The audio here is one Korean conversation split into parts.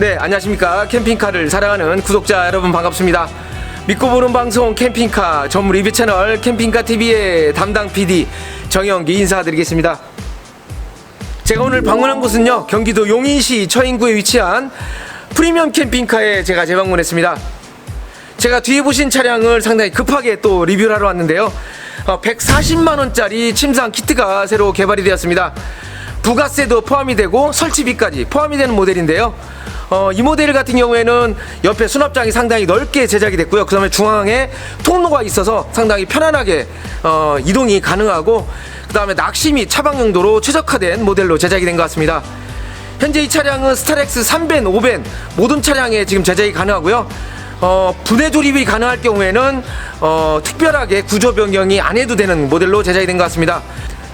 네, 안녕하십니까. 캠핑카를 사랑하는 구독자 여러분 반갑습니다. 믿고 보는 방송 캠핑카 전문 리뷰 채널 캠핑카 TV의 담당 PD 정영기 인사드리겠습니다. 제가 오늘 방문한 곳은요, 경기도 용인시 처인구에 위치한 프리미엄 캠핑카에 제가 재방문했습니다. 제가 뒤에 보신 차량을 상당히 급하게 또 리뷰를 하러 왔는데요. 140만원짜리 침상 키트가 새로 개발이 되었습니다. 부가세도 포함이 되고 설치비까지 포함이 되는 모델인데요. 어, 이 모델 같은 경우에는 옆에 수납장이 상당히 넓게 제작이 됐고요. 그 다음에 중앙에 통로가 있어서 상당히 편안하게 어, 이동이 가능하고 그 다음에 낚시 및 차박 용도로 최적화된 모델로 제작이 된 것 같습니다. 현재 이 차량은 스타렉스 3벤, 5벤 모든 차량에 지금 제작이 가능하고요. 어, 분해 조립이 가능할 경우에는 어, 특별하게 구조 변경이 안 해도 되는 모델로 제작이 된 것 같습니다.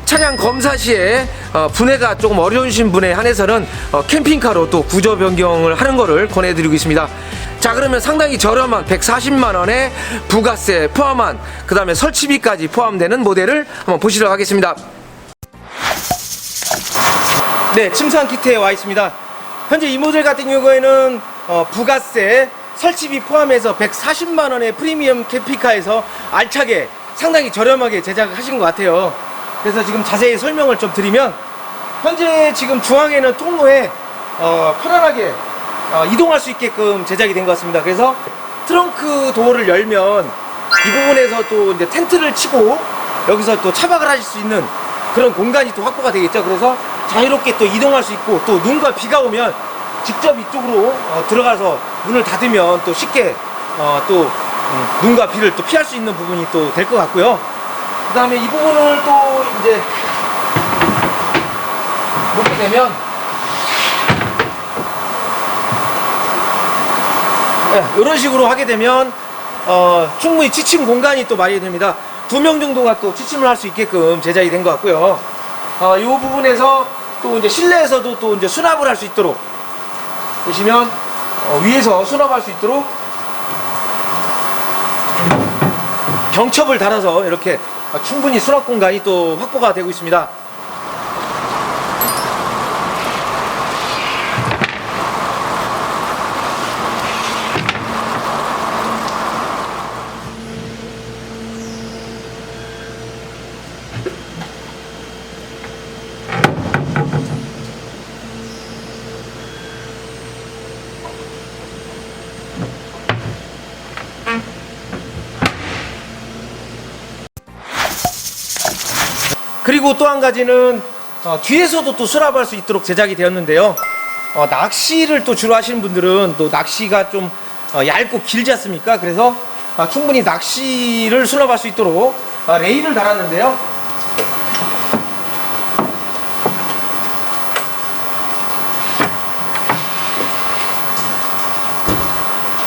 차량 검사 시에 어, 분해가 조금 어려우신 분에 한해서는 어, 캠핑카로 또 구조 변경을 하는 것을 권해드리고 있습니다. 자 그러면 상당히 저렴한 140만 원에 부가세 포함한 그 다음에 설치비까지 포함되는 모델을 한번 보시도록 하겠습니다. 네, 침상 키트에 와 있습니다. 현재 이 모델 같은 경우에는 어, 부가세 설치비 포함해서 140만 원의 프리미엄 캠핑카에서 알차게 상당히 저렴하게 제작하신 것 같아요. 그래서 지금 자세히 설명을 좀 드리면 현재 지금 중앙에는 통로에 어, 편안하게 어, 이동할 수 있게끔 제작이 된 것 같습니다. 그래서 트렁크 도어를 열면 이 부분에서 또 이제 텐트를 치고 여기서 또 차박을 하실 수 있는 그런 공간이 또 확보가 되겠죠. 그래서 자유롭게 또 이동할 수 있고 또 눈과 비가 오면 직접 이쪽으로 어, 들어가서 문을 닫으면 또 쉽게 어, 또 음, 눈과 비를 또 피할 수 있는 부분이 또 될 것 같고요. 그 다음에 이 부분을 또 이제 놓게 되면 네, 이런 식으로 하게 되면 어, 충분히 취침 공간이 또 마련이 됩니다. 두 명 정도가 또 취침을 할 수 있게끔 제작이 된 것 같고요. 어, 이 부분에서 또 이제 실내에서도 또 이제 수납을 할 수 있도록 보시면 어, 위에서 수납할 수 있도록 경첩을 달아서 이렇게 충분히 수납 공간이 또 확보가 되고 있습니다. 그리고 또 한 가지는 어, 뒤에서도 또 수납할 수 있도록 제작이 되었는데요. 어, 낚시를 또 주로 하시는 분들은 또 낚시가 좀 어, 얇고 길지 않습니까? 그래서 아, 충분히 낚시를 수납할 수 있도록 아, 레일을 달았는데요.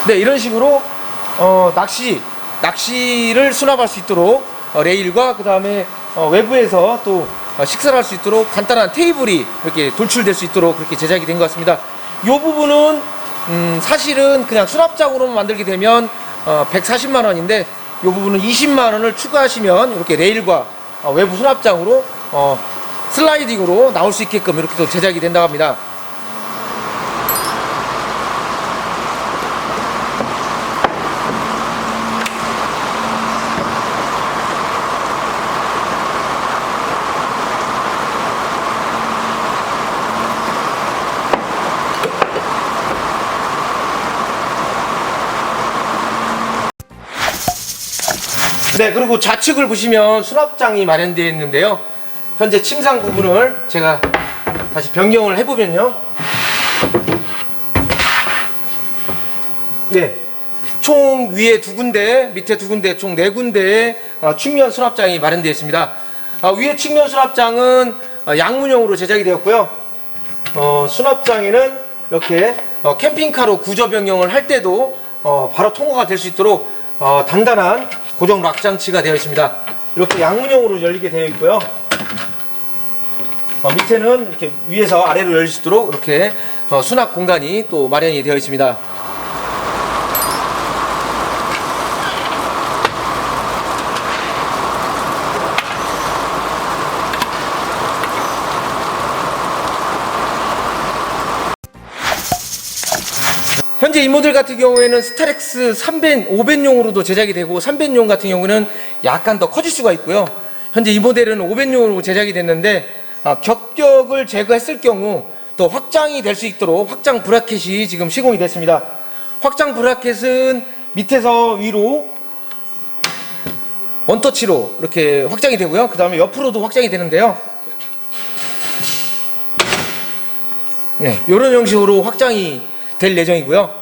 네, 이런 식으로 어, 낚시 낚시를 수납할 수 있도록 어, 레일과 그 다음에 외부에서 또 어, 식사를 할 수 있도록 간단한 테이블이 이렇게 돌출될 수 있도록 그렇게 제작이 된 것 같습니다. 이 부분은 음, 사실은 그냥 수납장으로만 만들게 되면 어, 140만 원인데 이 부분은 20만 원을 추가하시면 이렇게 레일과 어, 외부 수납장으로 어, 슬라이딩으로 나올 수 있게끔 이렇게 또 제작이 된다고 합니다. 네, 그리고 좌측을 보시면 수납장이 마련되어 있는데요. 현재 침상 부분을 제가 다시 변경을 해보면요. 네. 총 위에 두 군데, 밑에 두 군데, 총 네 군데의 어, 측면 수납장이 마련되어 있습니다. 어, 위에 측면 수납장은 어, 양문형으로 제작이 되었고요. 어, 수납장에는 이렇게 어, 캠핑카로 구조 변경을 할 때도 어, 바로 통과가 될 수 있도록 어, 단단한 고정 락 장치가 되어 있습니다. 이렇게 양문형으로 열리게 되어 있고요. 어, 밑에는 이렇게 위에서 아래로 열릴 수 있도록 이렇게 어, 수납 공간이 또 마련이 되어 있습니다. 현재 이 모델 같은 경우에는 스타렉스 3벤, 5벤용으로도 제작이 되고 3벤용 같은 경우는 약간 더 커질 수가 있고요. 현재 이 모델은 5벤용으로 제작이 됐는데 아, 겹격을 제거했을 경우 또 확장이 될 수 있도록 확장 브라켓이 지금 시공이 됐습니다. 확장 브라켓은 밑에서 위로 원터치로 이렇게 확장이 되고요. 그 다음에 옆으로도 확장이 되는데요. 네, 이런 형식으로 확장이 될 예정이고요.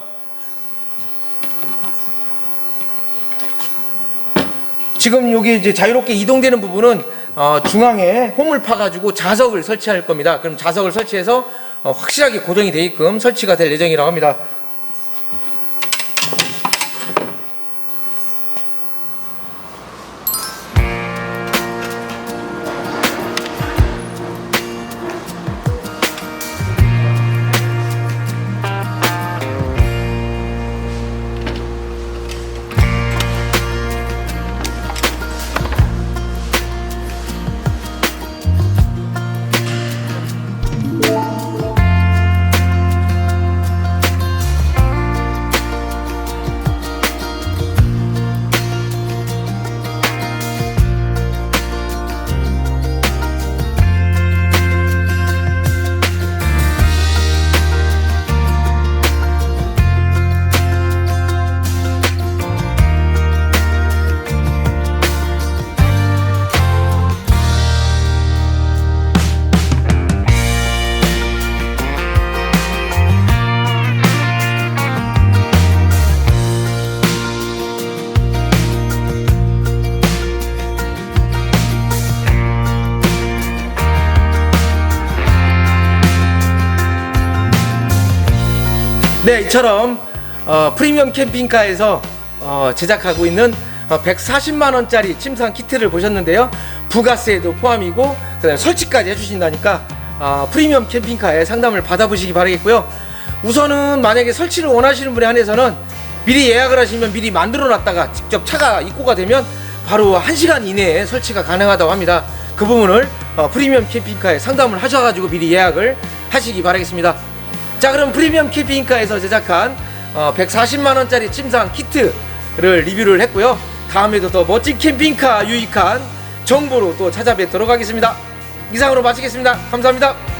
지금 여기 이제 자유롭게 이동되는 부분은 어, 중앙에 홈을 파가지고 자석을 설치할 겁니다. 그럼 자석을 설치해서 어, 확실하게 고정이 되게끔 설치가 될 예정이라고 합니다. 네, 이처럼 어, 프리미엄 캠핑카에서 어, 제작하고 있는 어, 140만 원짜리 침상 키트를 보셨는데요. 부가세도 포함이고 그다음에 설치까지 해주신다니까 어, 프리미엄 캠핑카에 상담을 받아보시기 바라겠고요. 우선은 만약에 설치를 원하시는 분에 한해서는 미리 예약을 하시면 미리 만들어 놨다가 직접 차가 입고가 되면 바로 1시간 이내에 설치가 가능하다고 합니다. 그 부분을 어, 프리미엄 캠핑카에 상담을 하셔가지고 미리 예약을 하시기 바라겠습니다. 자 그럼 프리미엄 캠핑카에서 제작한 어, 140만원짜리 침상 키트를 리뷰를 했고요. 다음에도 더 멋진 캠핑카 유익한 정보로 또 찾아뵙도록 하겠습니다. 이상으로 마치겠습니다. 감사합니다